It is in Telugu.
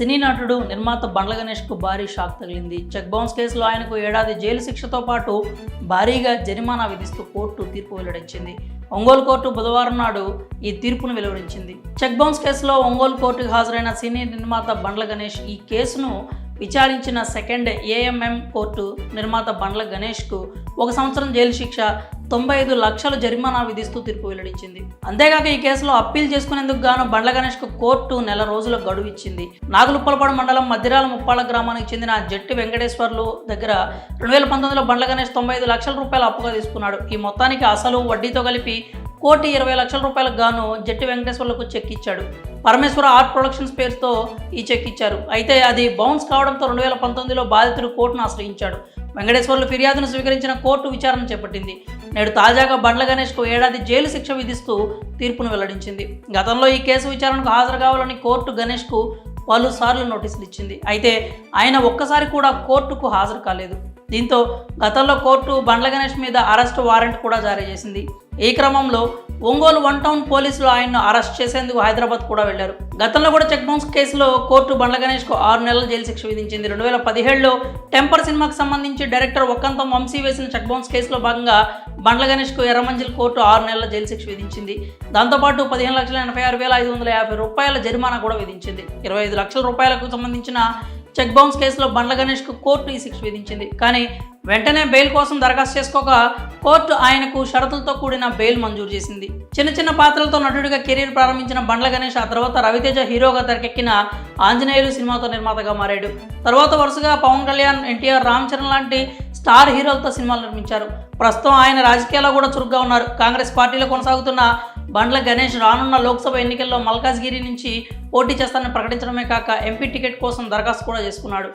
సినీ నటుడు నిర్మాత బండ్ల గణేష్కు భారీ షాక్ తగిలింది. చెక్ బౌన్స్ కేసులో ఆయనకు ఏడాది జైలు శిక్షతో పాటు భారీగా జరిమానా విధిస్తూ కోర్టు తీర్పు వెల్లడించింది. ఒంగోలు కోర్టు బుధవారం నాడు ఈ తీర్పును వెలువరించింది చెక్ బౌన్స్ కేసులో ఒంగోలు కోర్టుకు హాజరైన సినీ నిర్మాత బండ్ల గణేష్ ఈ కేసును విచారించిన సెకండ్ ఏఎంఎం కోర్టు నిర్మాత బండ్ల గణేష్కు ఒక సంవత్సరం జైలు శిక్ష తొంభై ఐదు లక్షల జరిమానా విధిస్తూ తీర్పు వెల్లడించింది. అంతేకాక ఈ కేసులో అప్పీల్ చేసుకునేందుకు గాను బండ్ల గణేష్కు కోర్టు నెల రోజుల గడువు ఇచ్చింది. నాగులుప్పలపాడు మండలం మధ్యరాల ముప్పాళ్ళ గ్రామానికి చెందిన జట్టి వెంకటేశ్వర్లు దగ్గర రెండు వేల పంతొమ్మిదిలో బండ్ల గణేష్ తొంభై ఐదు లక్షల రూపాయలు అప్పుగా తీసుకున్నాడు. ఈ మొత్తానికి అసలు వడ్డీతో కలిపి కోటి ఇరవై లక్షల రూపాయలకు గాను జట్టి వెంకటేశ్వర్లకు చెక్ ఇచ్చాడు. పరమేశ్వర ఆర్ట్ ప్రొడక్షన్స్ పేరుతో ఈ చెక్ ఇచ్చారు. అయితే అది బౌన్స్ కావడంతో రెండు వేల పంతొమ్మిదిలో బాధితుడు కోర్టును ఆశ్రయించాడు. వెంకటేశ్వర్లు ఫిర్యాదును స్వీకరించిన కోర్టు విచారణ చేపట్టింది. నేడు తాజాగా బండ్ల గణేష్కు ఏడాది జైలు శిక్ష విధిస్తూ తీర్పును వెల్లడించింది. గతంలో ఈ కేసు విచారణకు హాజరు కావాలని కోర్టు గణేష్కు పలుసార్లు నోటీసులు ఇచ్చింది. అయితే ఆయన ఒక్కసారి కూడా కోర్టుకు హాజరు కాలేదు. దీంతో గతంలో కోర్టు బండ్ల గణేష్ మీద అరెస్ట్ వారెంట్ కూడా జారీ చేసింది. ఈ క్రమంలో ఒంగోలు వన్ టౌన్ పోలీసులు ఆయన్ను అరెస్ట్ చేసేందుకు హైదరాబాద్ కూడా వెళ్ళారు గతంలో కూడా చెక్ బౌన్స్ కేసులో కోర్టు బండ్ల గణేష్కు ఆరు నెలల జైలు శిక్ష విధించింది. రెండు వేల పదిహేడులో టెంపర్ సినిమాకు సంబంధించి డైరెక్టర్ ఒక్కంతం వంశీ వేసిన చెక్ బౌన్స్ కేసులో భాగంగా బండ్ల గణేష్కు ఎర్రమంజిల్ కోర్టు ఆరు నెలల జైలు శిక్ష విధించింది. దాంతోపాటు పదిహేను లక్షల ఎనభై ఆరు వేల ఐదు వందల యాభై రూపాయల జరిమానా కూడా విధించింది. ఇరవై ఐదు లక్షల రూపాయలకు సంబంధించిన చెక్ బౌన్స్ కేసులో బండ్ల గణేష్కు కోర్టు ఈ శిక్ష విధించింది. కానీ వెంటనే బెయిల్ కోసం దరఖాస్తు చేసుకోక కోర్టు ఆయనకు షరతులతో కూడిన బెయిల్ మంజూరు చేసింది. చిన్న చిన్న పాత్రలతో నటుడిగా కెరీర్ ప్రారంభించిన బండ్ల గణేష్ ఆ తర్వాత రవితేజ హీరోగా తెరకెక్కిన ఆంజనేయులు సినిమాతో నిర్మాతగా మారాడు. తర్వాత వరుసగా పవన్ కళ్యాణ్ ఎన్టీఆర్ రామ్ చరణ్ లాంటి స్టార్ హీరోలతో సినిమాలు నిర్మించారు. ప్రస్తుతం ఆయన రాజకీయాల్లో కూడా చురుగ్గా ఉన్నారు. కాంగ్రెస్ పార్టీలో కొనసాగుతున్న బండ్ల గణేష్ రానున్న లోక్సభ ఎన్నికల్లో మల్కాజ్గిరి నుంచి పోటీ చేస్తానని ప్రకటించడమే కాక ఎంపీ టికెట్ కోసం దరఖాస్తు కూడా చేసుకున్నాడు.